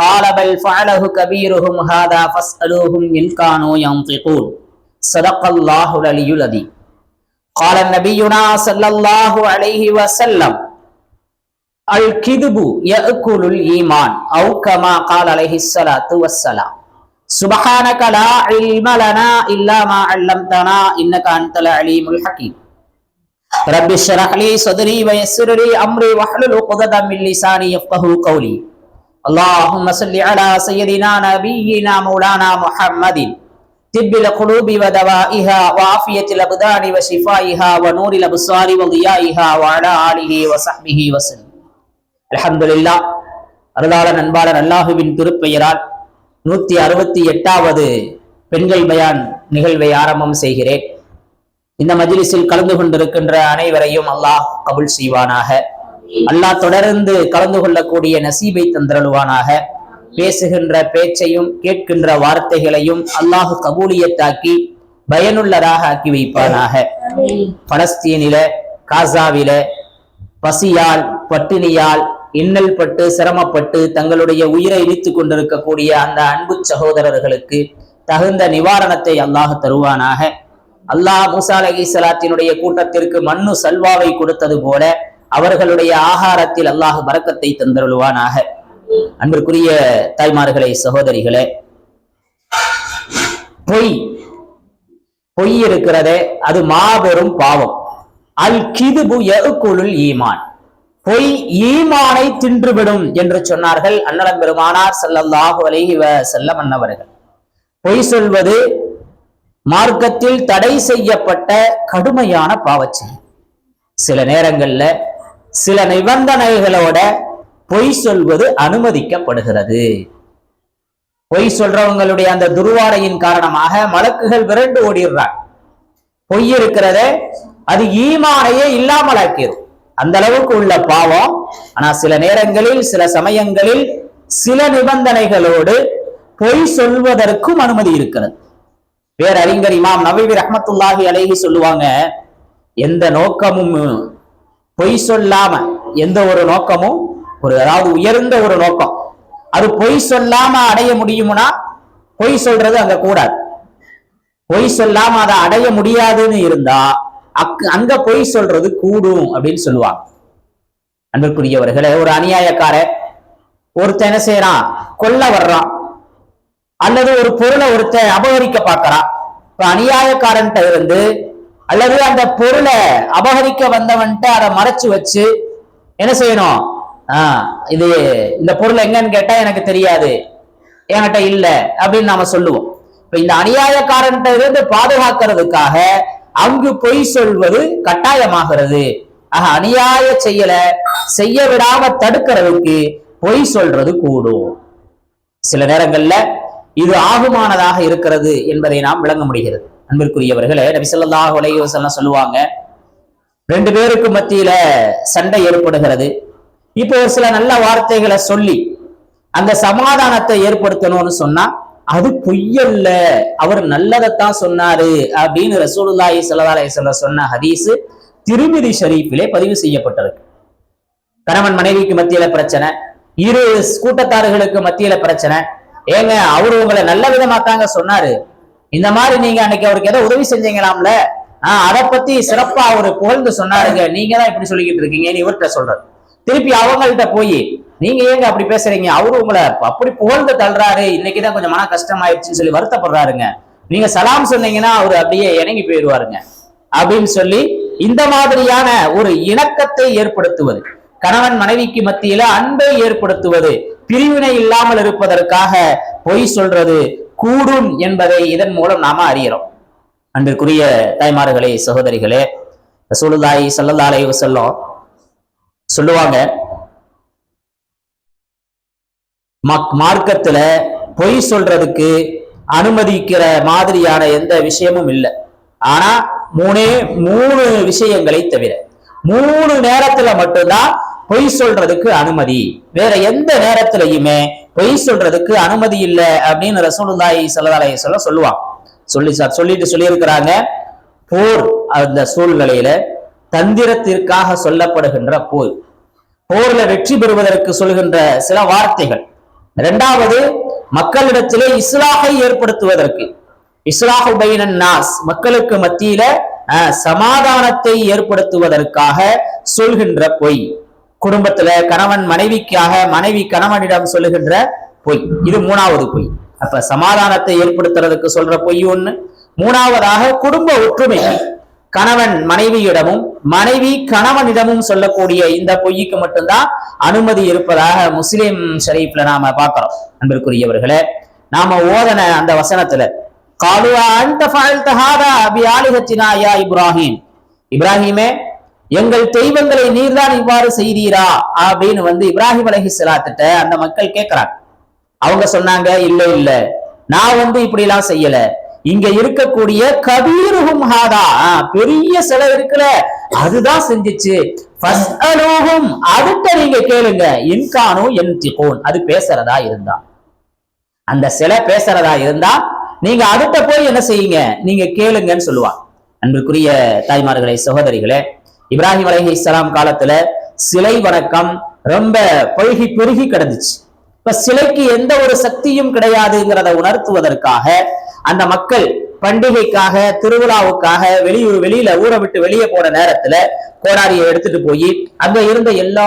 قال بل فعله كبيرهم هذا فاسألوهم إن كانوا ينطقون. صدق الله العلي العظيم. قال نبينا صلى الله عليه وسلم الكذب يأكل الإيمان أو كما قال عليه الصلاة والسلام. سبحانك لا علم لنا إلا ما علمتنا إنك أنت العليم الحكيم. رب اشرح لي صدري ويسر لي أمري واحلل عقدة من لساني يفقهوا قولي. اللهم صل على سيدنا نبينا مولانا محمد طب القلوب ودوائها وعافية الأبدان وشفائها ونور الأبصار وضيائها وعلى آله وصحبه وسلم الحمد لله அருளாளன் அன்பாளன் அல்லாஹுவின் திருப்பெயரால் நூத்தி அறுபத்தி எட்டாவது பெண்கள் பயான் நிகழ்வை ஆரம்பம் செய்கிறேன் இந்த மஜ்லிஸில் கலந்து கொண்டிருக்கின்ற அனைவரையும் அல்லாஹ் கபுல் செய்வானாக அல்லாஹ் தொடர்ந்து கலந்து கொள்ளக்கூடிய நசீபை தந்தருள்வானாக. பேசுகின்ற பேச்சையும் கேட்கின்ற வார்த்தைகளையும் அல்லாஹு கபூலியத்தாக்கி பயனுள்ளதாக ஆக்கி வைப்பானாக. பலஸ்தீனில காசாவில பசியால் பட்டினியால் இன்னல் பட்டு சிரமப்பட்டு தங்களுடைய உயிரை இழித்துக் கொண்டிருக்கக்கூடிய அந்த அன்பு சகோதரர்களுக்கு தகுந்த நிவாரணத்தை அல்லாஹ் தருவானாக. அல்லாஹ் மூசா அலகி சலாத்தினுடைய கூட்டத்திற்கு மண்ணு சல்வாவை கொடுத்தது போல அவர்களுடைய ஆகாரத்தில் அல்லாஹ் பறக்கத்தை தந்தருள்வானாக. அன்பிற்குரிய தாய்மார்களே சகோதரிகளே பொய் பொய் இருக்கிறதே அது மாபெரும் பாவம். அல் கிதுபு ஈமான். பொய் ஈமானை தின்றுவிடும் என்று சொன்னார்கள் அன்னலம் பெருமானார் செல்லல்லாஹு அலைஹி செல்ல மன்னவர்கள் பொய் சொல்வது மார்க்கத்தில் தடை செய்யப்பட்ட கடுமையான பாவச்செயல் சில நேரங்கள்ல சில நிபந்தனைகளோட பொய் சொல்வது அனுமதிக்கப்படுகிறது. பொய் சொல்றவங்களுடைய அந்த துருவாடையின் காரணமாக மலக்குகள் விரண்டு ஓடிடுறாங்க. பொய் இருக்கிறத அது ஈமானையே இல்லாமல் ஆக்கிடும் அந்த அளவுக்கு உள்ள பாவம். ஆனா சில நேரங்களில் சில சமயங்களில் சில நிபந்தனைகளோடு பொய் சொல்வதற்கும் அனுமதி இருக்கிறது. வேற அறிஞர் இமாம் நவீவி ரஹமத்துல்லாஹி அலைஹி சொல்லுவாங்க எந்த நோக்கமும் பொய் சொல்லாம எந்த ஒரு நோக்கமும் ஒரு அதாவது உயர்ந்த ஒரு நோக்கம். அது பொய் சொல்லாம அடைய முடியும்னா பொய் சொல்றது அங்க கூடாது. பொய் சொல்லாம அதை அடைய முடியாதுன்னு இருந்தா அக் அங்க பொய் சொல்றது கூடும் அப்படின்னு சொல்லுவாங்க. அன்பிற்குரியவர்களே ஒரு அநியாயக்கார ஒருத்தன் என்ன செய்யறான்? கொல்ல வர்றான். அல்லது ஒரு பொருளை ஒருத்தன் அபகரிக்க பார்க்கறான். இப்ப அநியாயக்காரன்ட்ட இருந்து அல்லது அந்த பொருளை அபகரிக்க வந்தவன்ட்டு அதை மறைச்சு வச்சு என்ன செய்யணும்? ஆஹ் இது இந்த பொருள் எங்கன்னு கேட்டா எனக்கு தெரியாது. என்கிட்ட இல்ல அப்படின்னு நாம சொல்லுவோம். இப்ப இந்த அநியாயக்காரன்ட்ட இருந்து பாதுகாக்கிறதுக்காக அங்கு பொய் சொல்வது கட்டாயமாகிறது. ஆக அநியாய செயல செய்ய விடாம தடுக்கிறதுக்கு பொய் சொல்றது கூடும். சில நேரங்கள்ல இது ஆகுமானதாக இருக்கிறது என்பதை நாம் விளங்க முடிகிறது. அன்பிற்குரியவர்களே நபிசல்லாஹ் உலகம் சொல்லுவாங்க ரெண்டு பேருக்கு மத்தியில சண்டை ஏற்படுகிறது. இப்போ ஒரு சில நல்ல வார்த்தைகளை சொல்லி அந்த சமாதானத்தை ஏற்படுத்தணும்னு சொன்னா அது பொய்யல்ல அவர் நல்லதைத்தான் சொன்னாரு அப்படின்னு ரசூலுல்லாஹி ஸல்லல்லாஹு அலைஹி சொன்ன ஹதீஸ் திருமிதி ஷரீஃபிலே பதிவு செய்யப்பட்டிருக்கு. கணவன் மனைவிக்கு மத்தியில பிரச்சனை இரு கூட்டத்தார்களுக்கு மத்தியில பிரச்சனை. ஏங்க அவரு உங்களை நல்ல விதமா தாங்க சொன்னாரு. இந்த மாதிரி நீங்க அன்னைக்கு அவருக்கு ஏதோ உதவி செஞ்சீங்களாம்ல? ஆஹ் அதை பத்தி சிறப்பா அவரு புகழ்ந்து சொன்னாருங்க. நீங்க தான் இப்படி சொல்லிக்கிட்டு இருக்கீங்கன்னு இவர்கிட்ட சொல்றாரு திருப்பி அவங்கள்ட்ட போய் நீங்க ஏங்க அப்படி பேசுறீங்க? அவரு உங்களை அப்படி புகழ்ந்து தள்ளுறாரு. இன்னைக்குதான் கொஞ்சம் மன கஷ்டமாயிடுச்சுன்னு சொல்லி வருத்தப்படுறாருங்க. நீங்க சலாம் சொன்னீங்கன்னா அவரு அப்படியே இணங்கி போயிடுவாருங்க. அப்படின்னு சொல்லி இந்த மாதிரியான ஒரு இணக்கத்தை ஏற்படுத்துவது கணவன் மனைவிக்கு மத்தியில அன்பை ஏற்படுத்துவது பிரிவினை இல்லாமல் இருப்பதற்காக பொய் சொல்றது கூடும் என்பதை இதன் மூலம் நாம அறிகிறோம். அன்றுக்குரிய தாய்மார்களே சகோதரிகளே சூழ்தாய் ஸல்லல்லாஹு சொல்லும் சொல்லுவாங்க மக்- மார்க்கத்துல பொய் சொல்றதுக்கு அனுமதிக்கிற மாதிரியான எந்த விஷயமும் இல்லை. ஆனா மூணே மூணு விஷயங்களை தவிர மூணு நேரத்துல மட்டும்தான் பொய் சொல்றதுக்கு அனுமதி. வேற எந்த நேரத்திலையுமே பொய் சொல்றதுக்கு அனுமதி இல்லை அப்படின்னு ரசூலுல்லாஹி ஸல்லல்லாஹு சொல்ல வஸல்லம் சொல்லுவாங்க. சொல்லி சொல்லிட்டு சொல்லியிருக்கிறாங்க. போர் அந்த சூழ்நிலையில தந்திரத்திற்காக சொல்லப்படுகின்ற போர். போர்ல வெற்றி பெறுவதற்கு சொல்கின்ற சில வார்த்தைகள். இரண்டாவது மக்களிடத்திலே இஸ்லாஹை ஏற்படுத்துவதற்கு. இஸ்லாஹு பைனன் நாஸ் மக்களுக்கு மத்தியில சமாதானத்தை ஏற்படுத்துவதற்காக சொல்கின்ற பொய். குடும்பத்துல கணவன் மனைவிக்காக மனைவி கணவனிடம் சொல்லுகின்ற பொய். இது மூணாவது பொய். அப்ப சமாதானத்தை ஏற்படுத்துறதுக்கு சொல்ற பொய் ஒண்ணு. மூணாவதாக குடும்ப ஒற்றுமை. கணவன் மனைவியிடமும் மனைவி கணவனிடமும் சொல்லக்கூடிய இந்த பொய்க்கு மட்டும்தான் அனுமதி இருப்பதாக முஸ்லிம் ஷரீஃப்ல நாம பாக்குறோம் அன்பிற்குரியவர்களே நாம ஓதன அந்த வசனத்துல காலு அந்த யா இப்ராஹிம். இப்ராஹிமே எங்கள் தெய்வங்களை நீர்தான் இவ்வாறு செய்தீரா? அப்படின்னு வந்து இப்ராஹிம் அலைஹிஸ்ஸலாத்திட்ட அந்த மக்கள் கேட்கிறாங்க அவங்க சொன்னாங்க இல்ல இல்ல. நான் வந்து இப்படி எல்லாம் செய்யல. இங்க இருக்கக்கூடிய கபீருகும் ஹாதா. பெரிய சிலை இருக்குல்ல அதுதான் செஞ்சுச்சு. ஃபஸ்அலூஹும் அடுத்த நீங்க கேளுங்க. இன்கானோ என் அது பேசுறதா இருந்தா. அந்த சிலை பேசுறதா இருந்தா நீங்க அடுத்த போய் என்ன செய்யுங்க? நீங்க கேளுங்கன்னு சொல்லுவாங்க. அன்பிற்குரிய தாய்மார்களே சகோதரிகளே இப்ராஹிம் அலஹி இஸ்லாம் காலத்துல சிலை வணக்கம் ரொம்ப பழுகி பெருகி கிடந்துச்சு. இப்ப சிலைக்கு எந்த ஒரு சக்தியும் கிடையாதுங்கிறத உணர்த்துவதற்காக அந்த மக்கள் பண்டிகைக்காக திருவிழாவுக்காக வெளியூர் வெளியில ஊரை விட்டு வெளியே போன நேரத்துல கோடாரியை எடுத்துட்டு போய் அங்க இருந்த எல்லா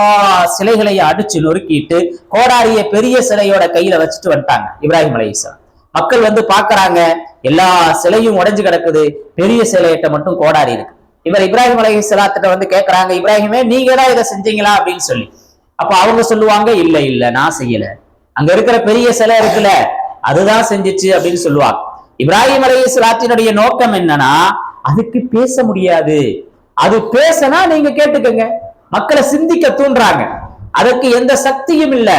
சிலைகளையும் அடிச்சு நொறுக்கிட்டு கோடாரிய பெரிய சிலையோட கையில வச்சுட்டு வந்துட்டாங்க இப்ராஹிம் அலைஹிஸ்ஸலாம் மக்கள் வந்து பாக்குறாங்க எல்லா சிலையும் உடைஞ்சு கிடக்குது பெரிய சிலையிட்ட மட்டும் கோடாரி இருக்கு. இவர் இப்ராஹிம் அலைஹிஸ்ஸலாத்திட்ட வந்து கேட்கறாங்க இப்ராஹிமே நீங்க தான் இதை செஞ்சீங்களா? அப்படின்னு சொல்லி. அப்ப அவங்க சொல்லுவாங்க இல்ல இல்ல நான் செய்யல. அங்க இருக்கிற பெரிய சிலை இருக்குல்ல அதுதான் செஞ்சுச்சு அப்படின்னு சொல்லுவாங்க. இப்ராஹிம் அலைஹிஸ்ஸலாத்தினுடைய நோக்கம் என்னன்னா அதுக்கு பேச முடியாது. அது பேசினா நீங்க கேட்டுக்கங்க. மக்களை சிந்திக்க தூண்டுறாங்க. அதற்கு எந்த சக்தியும் இல்ல.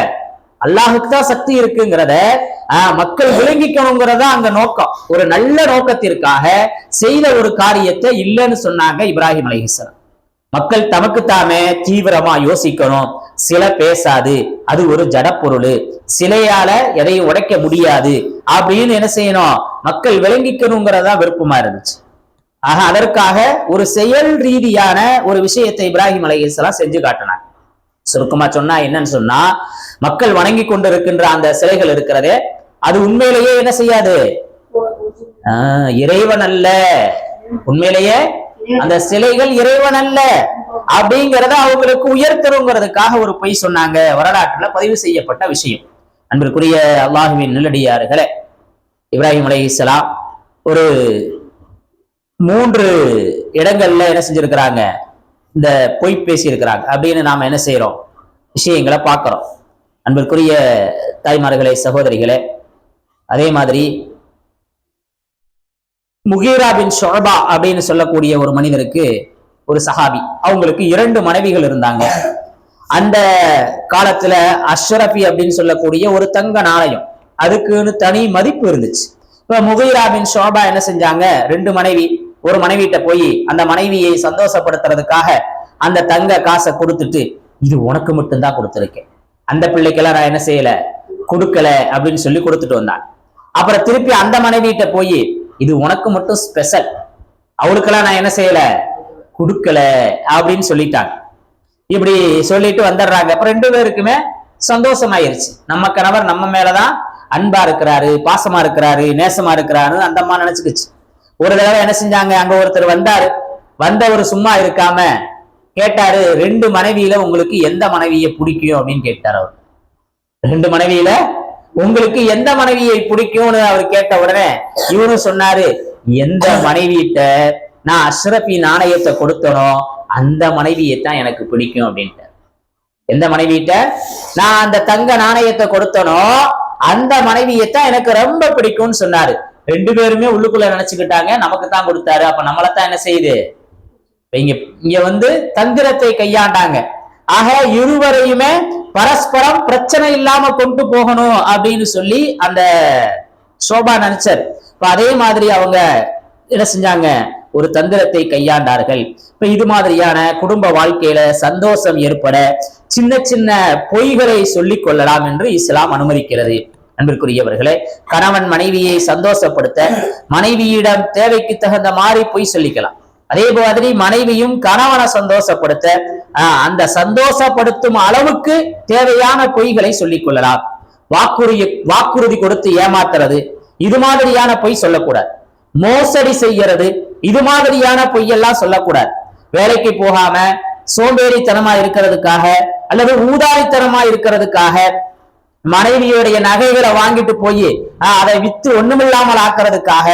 அல்லாஹுக்கு தான் சக்தி இருக்குங்கிறத ஆஹ், மக்கள் விளங்கிக்கணுங்கிறதா அந்த நோக்கம். ஒரு நல்ல நோக்கத்திற்காக செய்த ஒரு காரியத்தை இல்லைன்னு சொன்னாங்க இப்ராஹிம் அலைஹிஸ்ஸலாம் மக்கள் தமக்கு தாமே தீவிரமா யோசிக்கணும். சிலை பேசாது. அது ஒரு ஜடப்பொருள். சிலையால எதையும் உடைக்க முடியாது. அப்படின்னு என்ன செய்யணும்? மக்கள் விளங்கிக்கணுங்கிறதா விருப்பமா இருந்துச்சு. ஆக அதற்காக ஒரு செயல் ரீதியான ஒரு விஷயத்தை இப்ராஹிம் அலைஹிஸ்ஸலாம் செஞ்சு காட்டினாங்க. சுருக்கமா சொன்னா என்னன்னு சொன்னா மக்கள் வணங்கி கொண்டிருக்கின்ற அந்த சிலைகள் இருக்கிறதே அது உண்மையிலேயே என்ன செய்யாது? ஆஹ், இறைவன் அல்ல. உண்மையிலேயே அந்த சிலைகள் இறைவன் அல்ல. அப்படிங்கறத அவங்களுக்கு உயர்த்தருங்கிறதுக்காக ஒரு பொய் சொன்னாங்க. வரலாற்றுல பதிவு செய்யப்பட்ட விஷயம். அன்பிற்குரிய அல்லாஹுவின் நிலடியார்களே இப்ராஹிம் அலைஹிஸ்ஸலாம் ஒரு மூன்று இடங்கள்ல என்ன செஞ்சிருக்கிறாங்க? இந்த பொய் பேசியிருக்கிறாங்க. அப்படின்னு நாம என்ன செய்யறோம் விஷயங்களை பார்க்கிறோம். அன்பிற்குரிய தாய்மார்களே சகோதரிகளே அதே மாதிரி முகீரா பின் ஷோபா அப்படின்னு சொல்லக்கூடிய ஒரு மனிதருக்கு ஒரு சஹாபி அவங்களுக்கு இரண்டு மனைவிகள் இருந்தாங்க. அந்த காலத்துல அஷ்ரபி அப்படின்னு சொல்லக்கூடிய ஒரு தங்க நாணயம் அதுக்குன்னு தனி மதிப்பு இருந்துச்சு. இப்ப முகீரா பின் ஷோபா என்ன செஞ்சாங்க? ரெண்டு மனைவி ஒரு மனைவிட்ட போய் அந்த மனைவியை சந்தோஷப்படுத்துறதுக்காக அந்த தங்க காசை கொடுத்துட்டு இது உனக்கு மட்டும்தான் கொடுத்துருக்கேன். அந்த பிள்ளைக்கெல்லாம் நான் என்ன செய்யல? கொடுக்கல அப்படின்னு சொல்லி கொடுத்துட்டு வந்தான். அப்புறம் திருப்பி அந்த மனைவிட்ட போய் இது உனக்கு மட்டும் ஸ்பெஷல் அவளுக்கெல்லாம் நான் என்ன செய்யல? கொடுக்கல அப்படின்னு சொல்லிட்டாங்க. இப்படி சொல்லிட்டு வந்துடுறாங்க. அப்புறம் ரெண்டு பேருக்குமே சந்தோஷமாயிருச்சு. நம்ம கணவர் நம்ம மேலதான் அன்பா இருக்கிறாரு பாசமா இருக்கிறாரு நேசமா இருக்கிறாரு அந்த அம்மா நினைச்சுக்குச்சு. ஒரு தடவை என்ன செஞ்சாங்க? அங்க ஒருத்தர் வந்தாரு. வந்தவர் சும்மா இருக்காம கேட்டாரு ரெண்டு மனைவியில உங்களுக்கு எந்த மனைவியை பிடிக்கும்? அப்படின்னு கேட்டார் அவர். ரெண்டு மனைவியில உங்களுக்கு எந்த மனைவியை பிடிக்கும்னு அவர் கேட்ட உடனே இவரும் சொன்னாரு எந்த மனைவியிட்ட நான் அஷ்ரஃபி நாணயத்தை கொடுத்தனோ அந்த மனைவியை தான் எனக்கு பிடிக்கும் அப்படின்ட்டு எந்த மனைவியிட்ட? நான் அந்த தங்க நாணயத்தை கொடுத்தனோ அந்த மனைவியை தான் எனக்கு ரொம்ப பிடிக்கும்னு சொன்னாரு. ரெண்டு பேருமே உள்ளுக்குள்ள நினைச்சுக்கிட்டாங்க நமக்கு தான் கொடுத்தாரு அப்ப நம்மளத்தான் என்ன செய்யுது? இங்க இங்க வந்து தந்திரத்தை கையாண்டாங்க. ஆக இருவரையுமே பரஸ்பரம் பிரச்சனை இல்லாம கொண்டு போகணும் அப்படின்னு சொல்லி அந்த சோபா நினைச்சர். இப்ப அதே மாதிரி அவங்க என்ன செஞ்சாங்க? ஒரு தந்திரத்தை கையாண்டார்கள். இப்ப இது மாதிரியான குடும்ப வாழ்க்கையில சந்தோஷம் ஏற்பட சின்ன சின்ன பொய்களை சொல்லிக் கொள்ளலாம் என்று இஸ்லாம் அனுமதிக்கிறது. அன்பிற்குரியவர்களே கணவன் மனைவியை சந்தோஷப்படுத்த மனைவியிடம் தேவைக்கு தகுந்த மாதிரி பொய் சொல்லிக்கலாம். அதே மாதிரி மனைவியும் கணவனை சந்தோஷப்படுத்த ஆஹ், அந்த சந்தோஷப்படுத்தும் அளவுக்கு தேவையான பொய்களை சொல்லிக் கொள்ளலாம். வாக்குறுதி வாக்குறுதி கொடுத்து ஏமாத்துறது இது மாதிரியான பொய் சொல்லக்கூடாது. மோசடி செய்யறது இது மாதிரியான பொய்யெல்லாம் சொல்லக்கூடாது. வேலைக்கு போகாம சோம்பேறித்தனமா இருக்கிறதுக்காக அல்லது ஊதாரித்தனமா இருக்கிறதுக்காக மனைவியுடைய நகைகளை வாங்கிட்டு போய் அதை வித்து ஒண்ணுமில்லாமல் ஆக்குறதுக்காக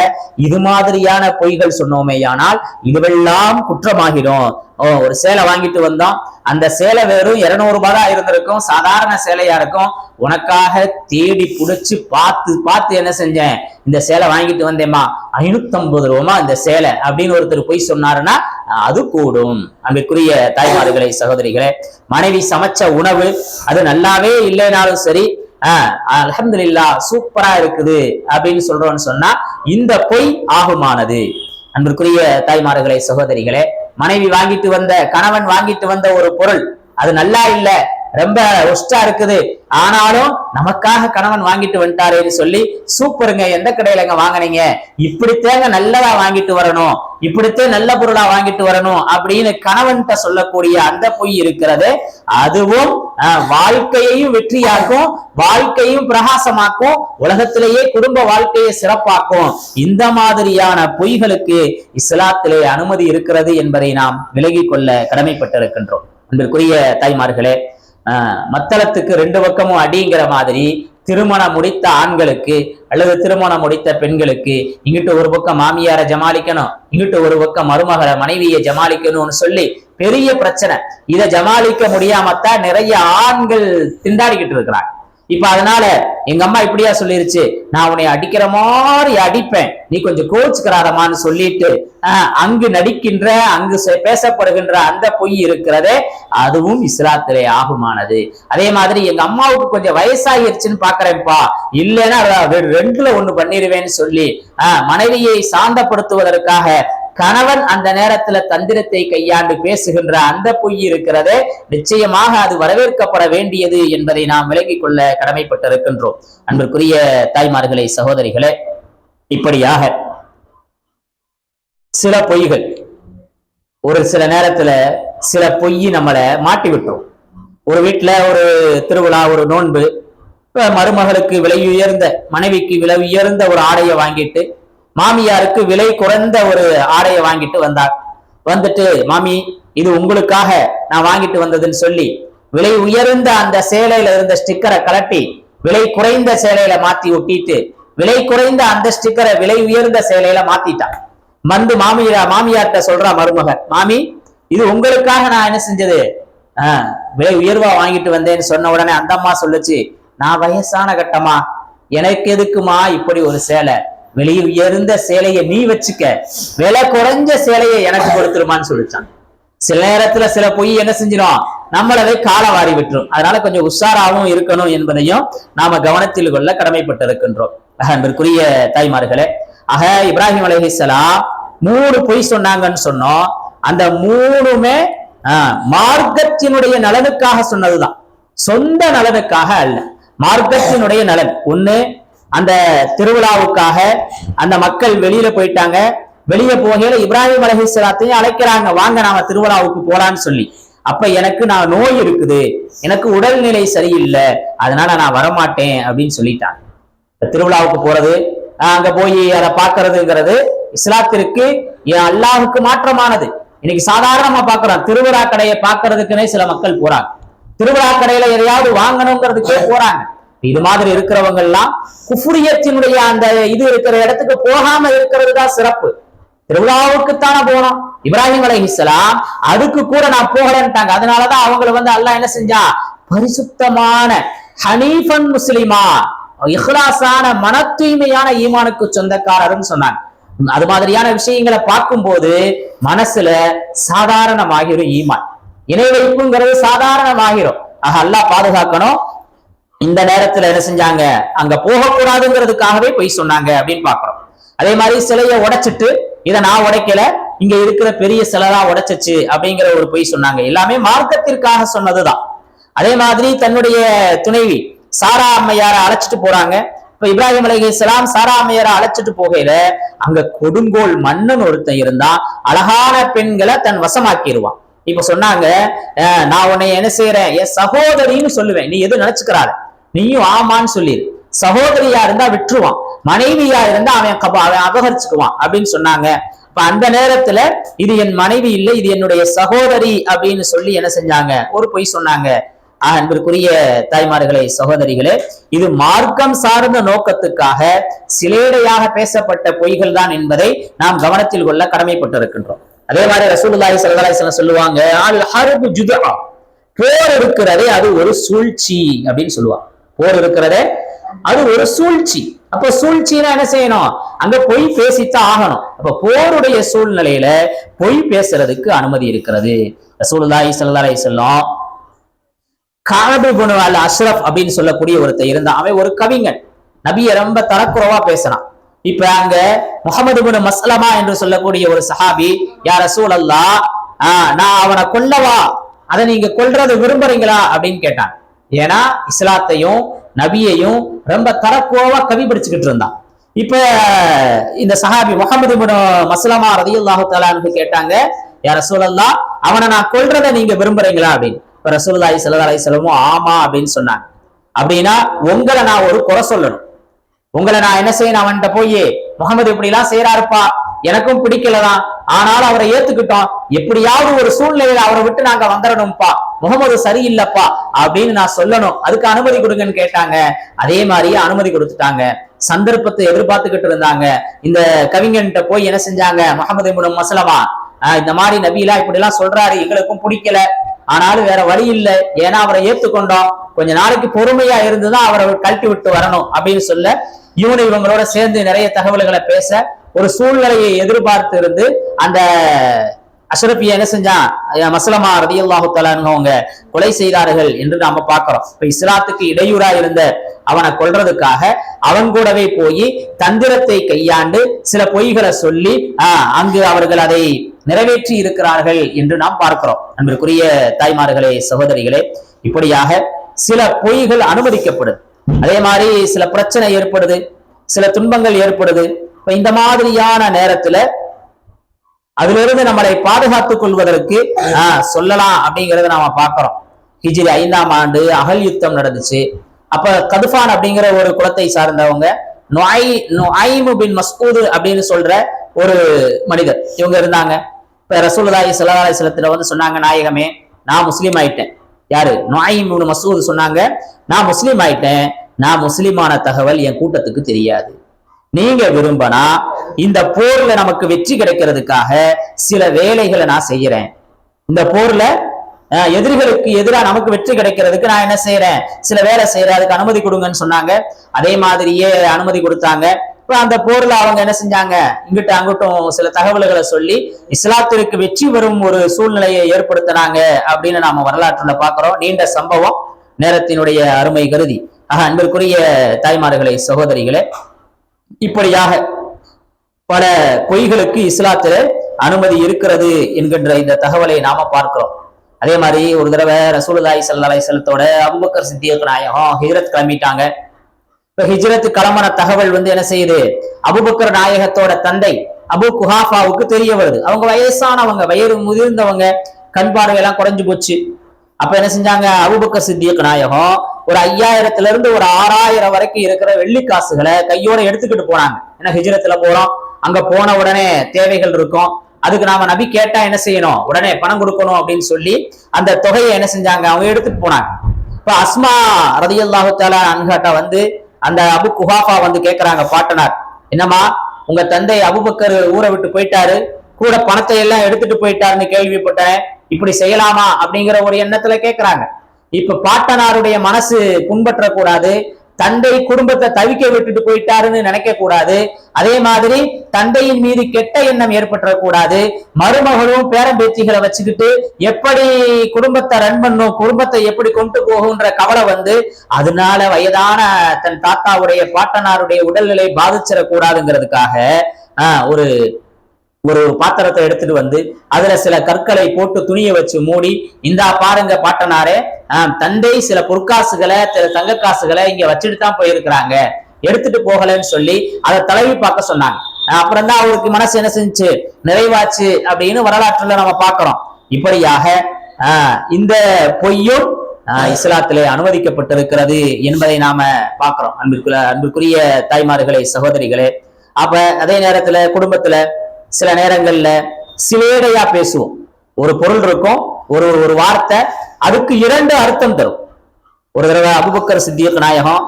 இது மாதிரியான பொய்கள் சொன்னோமேயானால் இதுவெல்லாம் குற்றமாகிடும். ஓ ஒரு சேலை வாங்கிட்டு வந்தோம். அந்த சேலை வெறும் இருநூறு ரூபாய் தான் இருந்திருக்கும். சாதாரண சேலையா இருக்கும். உனக்காக தேடி புடிச்சு பார்த்து பார்த்து என்ன செஞ்சேன்? இந்த சேலை வாங்கிட்டு வந்தேம்மா. ஐநூத்தம்பது ரூபாமா இந்த சேலை அப்படின்னு ஒருத்தர் பொய் சொன்னாருன்னா அது கூடும். அன்பிற்குரிய தாய்மார்களே சகோதரிகளே மனைவி சமைச்ச உணவு அது நல்லாவே இல்லைனாலும் சரி ஆஹ் சூப்பரா இருக்குது அப்படின்னு சொல்றோம்னு சொன்னா இந்த பொய் ஆகுமானது. அன்பிற்குரிய தாய்மார்களே சகோதரிகளே மனைவி வாங்கிட்டு வந்த கணவன் வாங்கிட்டு வந்த ஒரு பொருள் அது நல்லா இல்லை ரொம்ப ஒஸ்டா இருக்குது. ஆனாலும் நமக்காக கணவன் வாங்கிட்டு வந்துட்டாருன்னு சொல்லி சூப்பருங்க எந்த கடையிலங்க வாங்குனீங்க? இப்படித்தேங்க நல்லதா வாங்கிட்டு வரணும். இப்படித்தே நல்ல பொருளா வாங்கிட்டு வரணும் அப்படின்னு கணவன்கிட்ட சொல்லக்கூடிய அந்த பொய் இருக்கிறது. அதுவும் ஆஹ், வாழ்க்கையையும் வெற்றியாக்கும் வாழ்க்கையும் பிரகாசமாக்கும் உலகத்திலேயே குடும்ப வாழ்க்கையை சிறப்பாக்கும். இந்த மாதிரியான பொய்களுக்கு இஸ்லாத்திலே அனுமதி இருக்கிறது என்பதை நாம் விலகிக் கொள்ள கடமைப்பட்டிருக்கின்றோம். அன்பிற்குரிய தாய்மார்களே மத்தளத்துக்கு ரெண்டு பக்கமும் அடிங்கிற மாதிரி திருமணம் முடித்த ஆண்களுக்கு அல்லது திருமணம் முடித்த பெண்களுக்கு இங்கிட்டு ஒரு பக்கம் மாமியாரை ஜமாளிக்கணும் இங்கிட்டு ஒரு பக்கம் மருமகளை மனைவியை ஜமாளிக்கணும்னு சொல்லி பெரிய பிரச்சனை. இதை ஜமாளிக்க முடியாமத்தான் நிறைய ஆண்கள் திண்டாடிக்கிட்டு இருக்கிறாங்க. இப்ப அதனால எங்க அம்மா இப்படியா சொல்லிருச்சு. நான் உன்னை அடிக்கிற மாதிரி அடிப்பேன். நீ கொஞ்சம் கோச்சுக்கிறாரமான்னு சொல்லிட்டு ஆஹ், அங்கு நடிக்கின்ற அங்கு பேசப்படுகின்ற அந்த பொய் இருக்கிறதே அதுவும் இஸ்லாத்திலே ஆகுமானது. அதே மாதிரி எங்க அம்மாவுக்கு கொஞ்சம் வயசாகிருச்சுன்னு பாக்குறேன்ப்பா. இல்லைன்னா ரெண்டுல ஒண்ணு பண்ணிடுவேன்னு சொல்லி ஆஹ், மனைவியை சாந்தப்படுத்துவதற்காக கணவன் அந்த நேரத்துல தந்திரத்தை கையாண்டு பேசுகின்ற அந்த பொய் இருக்கிறது நிச்சயமாக அது வரவேற்கப்பட வேண்டியது என்பதை நாம் விலகிக் கொள்ள கடமைப்பட்டிருக்கின்றோம். அன்பிற்குரிய தாய்மார்களே சகோதரிகளே இப்படியாக சில பொய்கள் ஒரு சில நேரத்துல சில பொய் நம்மளை மாட்டி விட்டுரும் ஒரு வீட்டுல ஒரு திருவிழா ஒரு நோன்பு மருமகளுக்கு விலை உயர்ந்த மனைவிக்கு விலை உயர்ந்த ஒரு ஆடையை வாங்கிட்டு மாமியாருக்கு விலை குறைந்த ஒரு ஆடையை வாங்கிட்டு வந்தார். வந்துட்டு மாமி இது உங்களுக்காக நான் வாங்கிட்டு வந்ததுன்னு சொல்லி விலை உயர்ந்த அந்த சேலையில இருந்த ஸ்டிக்கரை கலட்டி விலை குறைந்த சேலையில மாத்தி ஒட்டிட்டு விலை குறைந்த அந்த ஸ்டிக்கரை விலை உயர்ந்த சேலையில மாத்திட்டான். மந்து மாமியா மாமியார்கிட்ட சொல்றா மருமக மாமி இது உங்களுக்காக நான் என்ன செஞ்சது? ஆஹ் விலை உயர்வா வாங்கிட்டு வந்தேன்னு சொன்ன உடனே அந்த அம்மா சொல்லுச்சு நான் வயசான கட்டமா எனக்கு எதுக்குமா இப்படி ஒரு சேலை? வெளியே உயர்ந்த சேலையை நீ வச்சுக்க. விலை குறைஞ்ச சேலையை எனக்கு கொடுத்துருமான்னு சொல்லிச்சான். சில நேரத்துல சில பொய் என்ன செஞ்சிடும் நம்மளவே கால வாரி விட்டுரும். அதனால கொஞ்சம் உஷாராவும் இருக்கணும் என்பதையும் நாம கவனத்தில் கொள்ள கடமைப்பட்டிருக்கின்றோம். அன்பிற்குரிய தாய்மார்களே ஆக இப்ராஹிம் அலைஹிஸ்ஸலாம் மூணு பொய் சொன்னாங்கன்னு சொன்னோம். அந்த மூணுமே ஆஹ், மார்க்கத்தினுடைய நலனுக்காக சொன்னதுதான். சொந்த நலனுக்காக அல்ல மார்க்கத்தினுடைய நலன். ஒண்ணு அந்த திருவிழாவுக்காக அந்த மக்கள் வெளியில போயிட்டாங்க. வெளியே போகையில இப்ராஹிம் அலைஹிஸ்ஸலாத்தையும் அழைக்கிறாங்க. வாங்க நாம திருவிழாவுக்கு போலான்னு சொல்லி. அப்ப எனக்கு நான் நோய் இருக்குது. எனக்கு உடல்நிலை சரியில்லை. அதனால நான் வரமாட்டேன் அப்படின்னு சொல்லிட்டாங்க. திருவிழாவுக்கு போறது அங்க போய் அதை பார்க்கறதுங்கிறது இஸ்லாத்திற்கு என் அல்லாஹுக்கு மாற்றமானது. இன்னைக்கு சாதாரணமா பாக்குறோம் திருவிழா கடையை பாக்குறதுக்குன்னே சில மக்கள் போறாங்க. திருவிழா கடையில எதையாவது வாங்கணுங்கிறதுக்கே போறாங்க. இது மாதிரி இருக்கிறவங்க எல்லாம் குஃபுரியத்தினுடைய அந்த இது இருக்கிற இடத்துக்கு போகாம இருக்கிறது தான் சிறப்பு. திருவிழாவுக்குத்தானே போனோம். இப்ராஹிம் இஸ்லாம் அதுக்கு கூட நான் போகலன்ட்டாங்க. அதனாலதான் அவங்களை வந்து அல்லாஹ் என்ன செஞ்சா? பரிசுத்தமான ஹனீஃபன் முஸ்லிமா இஹ்லாசான மன தூய்மையான ஈமானுக்கு சொந்தக்காரர்னு சொன்னாங்க. அது மாதிரியான விஷயங்களை பார்க்கும்போது மனசுல சாதாரணமாகிரும் ஈமான். இணை வைப்புங்கிறது சாதாரணமாகிரும். ஆக அல்லாஹ் பாதுகாக்கணும். இந்த நேரத்துல என்ன செஞ்சாங்க? அங்க போகக்கூடாதுங்கிறதுக்காகவே பொய் சொன்னாங்க அப்படின்னு பாக்குறோம் அதே மாதிரி சிலையை உடைச்சிட்டு இதை நான் உடைக்கல இங்க இருக்கிற பெரிய சிலை உடைச்சிச்சு அப்படிங்கிற ஒரு பொய் சொன்னாங்க. எல்லாமே மார்க்கத்திற்காக சொன்னதுதான். அதே மாதிரி தன்னுடைய துணைவி சாரா அம்மையாரை அழைச்சிட்டு போறாங்க. இப்ப இப்ராஹிம் அலைஹிஸ்ஸலாம் சாரா அம்மையார அழைச்சிட்டு போகையில அங்க கொடுங்கோல் மன்னன் ஒருத்தன் இருந்தா அழகான பெண்களை தன் வசமாக்கிடுவான் இப்ப சொன்னாங்க "அஹ், நான் உன்னை என்ன செய்யறேன்? என் சகோதரின்னு சொல்லுவேன். நீ எது நினைச்சுக்கிறாரு நீயும் ஆமான்னு சொல்லிடு சகோதரியா இருந்தா விட்டுருவான். மனைவியா இருந்தா அவன் அவன் அபகரிச்சுக்குவான் அப்படின்னு சொன்னாங்க. அப்ப அந்த நேரத்துல இது என் மனைவி இல்லை இது என்னுடைய சகோதரி அப்படின்னு சொல்லி என்ன செஞ்சாங்க? ஒரு பொய் சொன்னாங்க. ஆஹ் அன்பிற்குரிய தாய்மார்களே சகோதரிகளே இது மார்க்கம் சார்ந்த நோக்கத்துக்காக சிலேடையாக பேசப்பட்ட பொய்கள் தான் என்பதை நாம் கவனத்தில் கொள்ள கடமைப்பட்டிருக்கின்றோம். அதே மாதிரி ரசூலுல்லாஹி ஸல்லல்லாஹு சொல்லுவாங்க அல் ஹர்பு போர் இருக்கிறதே அது ஒரு சூழ்ச்சி அப்படின்னு சொல்லுவாங்க. போர் இருக்கிறதே. அது ஒரு சூழ்ச்சி. அப்ப சூழ்ச்சினா என்ன செய்யணும்? அங்க பொய் பேசித்தான் ஆகணும். அப்ப போருடைய சூழ்நிலையில பொய் பேசுறதுக்கு அனுமதி இருக்கிறது. ரசூலுல்லாஹி ஸல்லல்லாஹு அலைஹி வஸல்லம் காபு அஷ்ரப் அப்படின்னு சொல்லக்கூடிய ஒருத்தர் இருந்தான். அவன் ஒரு கவிஞன். நபியை ரொம்ப தரக்குறவா பேசினான் இப்ப அங்க முகமது குணு மஸ்லமா என்று சொல்லக்கூடிய ஒரு சஹாபி யார் ரசூல் அல்லா நான் அவனை கொல்லவா? அதை நீங்க கொல்றதை விரும்புறீங்களா? அப்படின்னு கேட்டான். ஏன்னா இஸ்லாத்தையும் நபியையும் ரொம்ப தரக்கோவா கவி படிச்சுக்கிட்டு இருந்தான். இப்ப இந்த சஹாபி முகமது குணு ரதி ரதியுல்லாஹு தலான்னு கேட்டாங்க யார் ரசூல் அவனை நான் கொல்றதை நீங்க விரும்புறீங்களா? அப்படின்னு. இப்ப ரசூல்லாய் ஸல்லல்லாஹு அலி வஸல்லமும் ஆமா அப்படின்னு சொன்னாங்க. அப்படின்னா உங்களை நான் ஒரு குறை சொல்லணும். உங்களை நான் என்ன செய்யணும்? அவன்கிட்ட போய் முகமது இப்படி எல்லாம் செய்யறாருப்பா எனக்கும் பிடிக்கலதான் ஆனாலும் அவரை ஏத்துக்கிட்டோம். எப்படியாவது ஒரு சூழ்நிலையில அவரை விட்டு நாங்க வந்துடணும்ப்பா முகமது சரியில்லைப்பா அப்படின்னு நான் சொல்லணும். அதுக்கு அனுமதி கொடுங்கன்னு கேட்டாங்க. அதே மாதிரியே அனுமதி கொடுத்துட்டாங்க. சந்தர்ப்பத்தை எதிர்பார்த்துக்கிட்டு இருந்தாங்க. இந்த கவிஞன்கிட்ட போய் என்ன செஞ்சாங்க? முகமது இப்னு மசலமா ஆஹ் இந்த மாதிரி நபிலா இப்படி எல்லாம் சொல்றாரு. எங்களுக்கும் பிடிக்கல. ஆனாலும் வேற வழி இல்லை. ஏன்னா அவரை ஏத்துக்கொண்டோம். கொஞ்ச நாளைக்கு பொறுமையா இருந்துதான் அவரை கழட்டி விட்டு வரணும் அப்படின்னு சொல்ல இவனு இவங்களோட சேர்ந்து நிறைய தகவல்களை பேச ஒரு சூழ்நிலையை எதிர்பார்த்து இருந்து அந்த அஷ்ரபிய என்ன செஞ்சான்? மசலமா மஸ்லமா ரதியல்லாஹு அவங்க கொலை செய்தார்கள் என்று நாம பார்க்கிறோம். இப்ப இஸ்லாத்துக்கு இடையூறா இருந்த அவனை கொல்றதுக்காக அவன் கூடவே போய் தந்திரத்தை கையாண்டு சில பொய்களை சொல்லி ஆஹ் அங்கு அவர்கள் அதை நிறைவேற்றி இருக்கிறார்கள் என்று நாம் பார்க்கிறோம். அன்பிற்குரிய தாய்மார்களே சகோதரிகளே இப்படியாக சில பொய்கள் அனுமதிக்கப்படுது அதே மாதிரி சில பிரச்சனை ஏற்படுது சில துன்பங்கள் ஏற்படுது. இப்ப இந்த மாதிரியான நேரத்துல அதிலிருந்து நம்மளை பாதுகாத்துக் கொள்வதற்கு ஆஹ், சொல்லலாம் அப்படிங்கறத நாம பாக்குறோம் ஹிஜிரி ஐந்தாம் ஆண்டு அகல் யுத்தம் நடந்துச்சு. அப்ப கதுஃபான் அப்படிங்கிற ஒரு குலத்தை சார்ந்தவங்க நொய் நொய்மு பின் மஸ்கூது அப்படின்னு சொல்ற ஒரு மனிதர். இவங்க இருந்தாங்க. இப்ப ரசூலுல்லாஹி ஸல்லல்லாஹு சிலத்துல வந்து சொன்னாங்க நாயகமே நான் முஸ்லீம் ஆயிட்டேன். யாரு? நொய்ம் மூணு மசூது சொன்னாங்க நான் முஸ்லீம் ஆயிட்டேன். நான் முஸ்லீமான தகவல் என் கூட்டத்துக்கு தெரியாது. நீங்க விரும்பினா இந்த போர்ல நமக்கு வெற்றி கிடைக்கிறதுக்காக சில வேலைகளை நான் செய்யறேன். இந்த போர்ல எதிரிகளுக்கு எதிராக நமக்கு வெற்றி கிடைக்கிறதுக்கு நான் என்ன செய்யறேன்? சில வேலை செய்யறேன். அதுக்கு அனுமதி கொடுங்கன்னு சொன்னாங்க. அதே மாதிரியே அனுமதி கொடுத்தாங்க. இப்ப அந்த போர்ல அவங்க என்ன செஞ்சாங்க? இங்கிட்ட அங்கிட்டும் சில தகவல்களை சொல்லி இஸ்லாத்திற்கு வெற்றி வரும் ஒரு சூழ்நிலையை ஏற்படுத்தினாங்க அப்படின்னு நாம வரலாற்றுல பாக்குறோம் நீண்ட சம்பவம் நேரத்தினுடைய அருமை கருதி. ஆக அன்பிற்குரிய தாய்மார்களே சகோதரிகளே இப்படியாக பல பொய்களுக்கு இஸ்லாத்துல அனுமதி இருக்கிறது என்கின்ற இந்த தகவலை நாம பார்க்கிறோம். அதே மாதிரி ஒரு தடவை ரசூலுல்லாஹி ஸல்லல்லாஹு அலைஹி அபுபக்கர் அபூபக்கர் நாயகம் ஹீரத் கிளம்பிட்டாங்க. இப்ப ஹிஜ்ரத்து களமான தகவல் வந்து என்ன செய்யுது? அபுபக்கர் நாயகத்தோட தந்தை அபு குஹாஃபாவுக்கு தெரிய வருது. அவங்க வயசானவங்க வயது முதிர்ந்தவங்க கண் பார்வையெல்லாம் குறைஞ்சு போச்சு. அப்ப என்ன செஞ்சாங்க? அபுபக்கர் சித்திக் நாயகம் ஒரு ஐயாயிரத்துல இருந்து ஒரு ஆறாயிரம் வரைக்கும் இருக்கிற வெள்ளி காசுகளை கையோட எடுத்துக்கிட்டு போனாங்க. ஏன்னா ஹிஜ்ரத்துல போறோம். அங்க போன உடனே தேவைகள் இருக்கும். அதுக்கு நாம நபி கேட்டா என்ன செய்யணும்? உடனே பணம் கொடுக்கணும் அப்படின்னு சொல்லி அந்த தொகையை என்ன செஞ்சாங்க? அவங்க எடுத்துட்டு போனாங்க. இப்ப அஸ்மா ரதியல்லாஹு தாலா அன்ஹாட்டா வந்து அந்த அபு குஹாஃபா வந்து கேட்கிறாங்க பாட்டனார். என்னம்மா உங்க தந்தை அபுபக்கர் ஊரை விட்டு போயிட்டாரு கூட பணத்தை எல்லாம் எடுத்துட்டு போயிட்டாருன்னு கேள்விப்பட்டேன் இப்படி செய்யலாமா அப்படிங்கிற ஒரு எண்ணத்துல கேட்கிறாங்க இப்ப பாட்டனாருடைய மனசு புண்பற்ற கூடாது தந்தை குடும்பத்தை தவிக்க விட்டுட்டு போயிட்டாருன்னு நினைக்க கூடாது. அதே மாதிரி தந்தையின் மீது கெட்ட எண்ணம் ஏற்பட்டுறக்கூடாது. மருமகளும் பேரம்பேச்சிகளை வச்சுக்கிட்டு எப்படி குடும்பத்தை ரன் பண்ணும் குடும்பத்தை எப்படி கொண்டு போகுன்ற கவலை வந்து அதனால வயதான தன் தாத்தாவுடைய பாட்டனாருடைய உடல்நிலை பாதிச்சிடக்கூடாதுங்கிறதுக்காக ஆஹ் ஒரு ஒரு பாத்திரத்தை எடுத்துட்டு வந்து அதுல சில கற்களை போட்டு துணியை வச்சு மூடி இந்தா பாருங்க பாட்டனாரே ஆஹ் தந்தை சில பொற்காசுகளை சில தங்க காசுகளை இங்க வச்சுட்டு தான் போயிருக்கிறாங்க. எடுத்துட்டு போகலன்னு சொல்லி அதை தலைவி பார்க்க சொன்னாங்க. அப்புறம் தான் அவருக்கு மனசு என்ன செஞ்சு நிறைவாச்சு அப்படின்னு வரலாற்றுல நம்ம பார்க்கிறோம். இப்படியாக ஆஹ் இந்த பொய்யும் ஆஹ் இஸ்லாத்திலே அனுமதிக்கப்பட்டிருக்கிறது என்பதை நாம பார்க்கிறோம். அன்பிற்குள்ள அன்பிற்குரிய தாய்மார்களே சகோதரிகளே அப்ப அதே நேரத்துல குடும்பத்துல சில நேரங்கள்ல சிலேடையா பேசுவோம். ஒரு பொருள் இருக்கும் ஒரு ஒரு வார்த்தை அதுக்கு இரண்டு அர்த்தம் தரும். ஒரு தடவை அபுபக்கர் சித்தியக் நாயகம்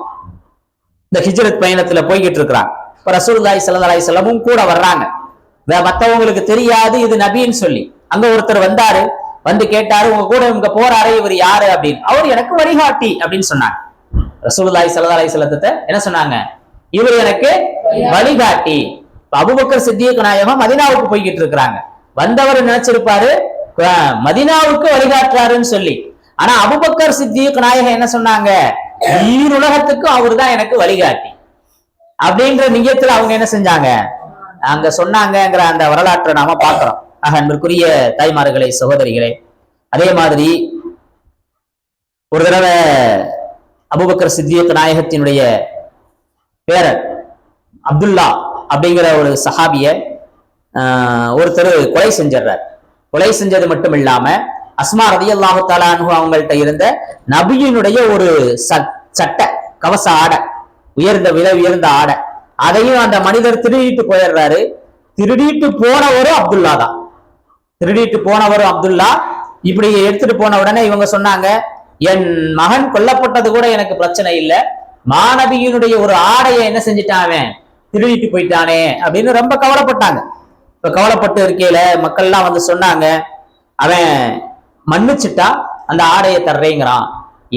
இந்த ஹிஜ்ரத் பயணத்துல போய்கிட்டு இருக்கிறாங்க. இப்ப ரசூலுல்லாஹி ஸல்லல்லாஹு செலவும் கூட வர்றாங்க. மற்றவங்களுக்கு மத்தவங்களுக்கு தெரியாது இது நபின்னு சொல்லி. அங்க ஒருத்தர் வந்தாரு வந்து கேட்டாரு உங்க கூட இவங்க போறாரு இவர் யாரு? அப்படின்னு. அவர் எனக்கு வழிகாட்டி அப்படின்னு சொன்னாங்க. ரசூலுல்லாஹி ஸல்லல்லாஹு அலைஹி என்ன சொன்னாங்க? இவர் எனக்கு வழிகாட்டி. அபுபக்கர் சித்தியக் நாயகம் மதினாவுக்கு போய்கிட்டு இருக்கிறாங்க. வந்தவர் நினைச்சிருப்பாரு? மதினாவுக்கு வழிகாட்டுறாருன்னு சொல்லி. ஆனா அபுபக்கர் சித்தியக் நாயகம் என்ன சொன்னாங்க? ஈருலகத்துக்கு அவர்தான் எனக்கு வழிகாட்டி. அப்படின்ற நியத்துல அவங்க என்ன செஞ்சாங்க? அங்க சொன்னாங்கங்கிற அந்த வரலாற்றை நாம பாக்குறோம் ஆக அன்பிற்குரிய தாய்மார்களே சகோதரிகளே அதே மாதிரி ஒரு தடவை அபுபக்கர் சித்தியக் நாயகத்தினுடைய பேரர் அப்துல்லா அப்படிங்கிற ஒரு சஹாபிய ஒருத்தர் கொலை செஞ்சிடுறார் கொலை செஞ்சது மட்டும் இல்லாம அஸ்மா ரதி அல்லாஹு தாலானு அவங்கள்ட்ட இருந்த நபியினுடைய ஒரு ச- சட்டை கவச ஆடை உயர்ந்த விலை உயர்ந்த ஆடை அதையும் அந்த மனிதர் திருடிட்டு போயிடுறாரு திருடிட்டு போனவரும் அப்துல்லா தான். திருடிட்டு போனவரும் அப்துல்லா. இப்படி எடுத்துட்டு போன உடனே இவங்க சொன்னாங்க என் மகன் கொல்லப்பட்டது கூட எனக்கு பிரச்சனை இல்லை. மாணவியினுடைய ஒரு ஆடையை என்ன செஞ்சிட்டான் அவன்? திருடிட்டு போயிட்டானே அப்படின்னு ரொம்ப கவலைப்பட்டாங்க. இப்ப கவலைப்பட்டு இருக்கையில மக்கள்லாம் வந்து சொன்னாங்க அவன் மன்னிச்சுட்டா அந்த ஆடையை தர்றேங்கிறான்.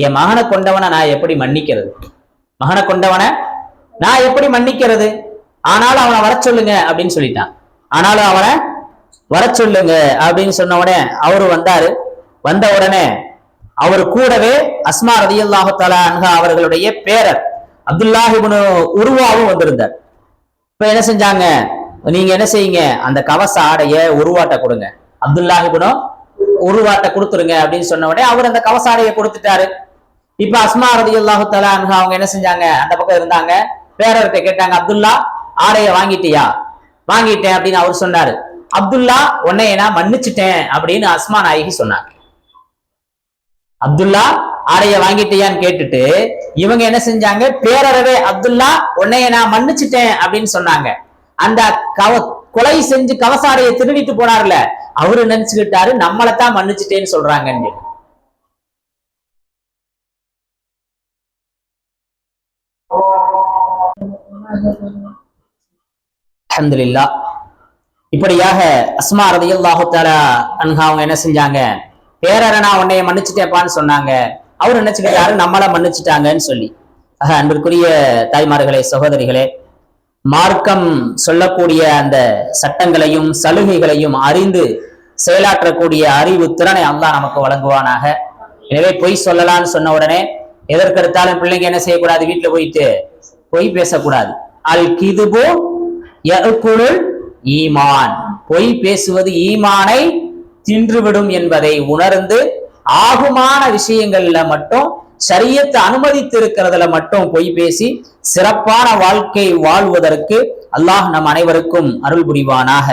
என் மகனை கொண்டவனை நான் எப்படி மன்னிக்கிறது? மகனை கொண்டவனை நான் எப்படி மன்னிக்கிறது? ஆனாலும் அவனை வர சொல்லுங்க அப்படின்னு சொல்லிட்டான். ஆனாலும் அவனை வர சொல்லுங்க அப்படின்னு சொன்ன உடனே அவரு வந்தாரு. வந்த உடனே அவர் கூடவே அஸ்மா ரதியுல்லாஹு தலா அன்ஹா அவர்களுடைய பேரர் அப்துல்லாஹிபுனு உருவாவும் வந்திருந்தார். இப்ப என்ன செஞ்சாங்க? நீங்க என்ன செய்யுங்க? அந்த கவச ஆடைய உருவாட்ட கொடுங்க. அப்துல்லாஹிபுனு உருவாட்ட கொடுத்துருங்க அப்படின்னு சொன்ன உடனே அவர் அந்த கவச ஆடையை கொடுத்துட்டாரு. இப்ப அஸ்மா ரதி அல்லாஹு அவங்க என்ன செஞ்சாங்க? அந்த பக்கம் இருந்தாங்க. பேரர்கிட்ட கேட்டாங்க அப்துல்லா ஆடைய வாங்கிட்டியா? வாங்கிட்டேன் அப்படின்னு அவர் சொன்னாரு. அப்துல்லா உன்னை நான் மன்னிச்சிட்டேன் அப்படின்னு அஸ்மா நாயகி சொன்னாங்க. அப்துல்லா ஆடைய வாங்கிட்டியான்னு கேட்டுட்டு இவங்க என்ன செஞ்சாங்க? பேரறவே அப்துல்லா உன்னைய நான் மன்னிச்சிட்டேன் அப்படின்னு சொன்னாங்க. அந்த கவ கொலை செஞ்சு கவசாடையை திருடிட்டு போனார்ல அவரு நினைச்சுக்கிட்டாரு நம்மளைத்தான் மன்னிச்சிட்டேன்னு சொல்றாங்கன்னு. அஹமதுல்லா இப்படியாக அஸ்மா ரதியுல்லாஹு தாரா அன்ஹா அவங்க என்ன செஞ்சாங்க? பேரரனா உன்னைய மன்னிச்சுட்டேப்பான்னு சொன்னாங்க. அவர் நினைச்சுக்கிட்டாரு நம்மள மன்னிச்சிட்டாங்கன்னு சொல்லி. ஆக அன்பிற்குரிய தாய்மார்களே சகோதரிகளே மார்க்கம் சொல்லக்கூடிய அந்த சட்டங்களையும் சலுகைகளையும் அறிந்து செயலாற்றக்கூடிய அறிவு திறனை அல்லாஹ் நமக்கு வழங்குவானாக. எனவே பொய் சொல்லலாம்னு சொன்ன உடனே எதற்கெடுத்தாலும் பிள்ளைங்க என்ன செய்யக்கூடாது? வீட்டுல போயிட்டு பொய் பேசக்கூடாது. அல் கிதுபோ யஅகுலுல் ஈமான். பொய் பேசுவது ஈமானை தின்றுவிடும் என்பதை உணர்ந்து ஆகுமான விஷயங்கள்ல மட்டும் சரியத்தை அனுமதித்திருக்கிறதுல மட்டும் பொய் பேசி சிறப்பான வாழ்க்கை வாழ்வதற்கு அல்லாஹ் நம் அனைவருக்கும் அருள் புரிவானாக.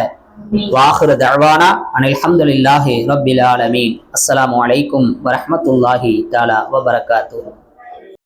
வாஹிரு தஅவானா அனில் ஹம்துலில்லாஹி ரப்பில் ஆலமீன். அஸ்ஸலாமு அலைக்கும் வரமத்துல்லாஹி தாலா வபரகாத்துஹு.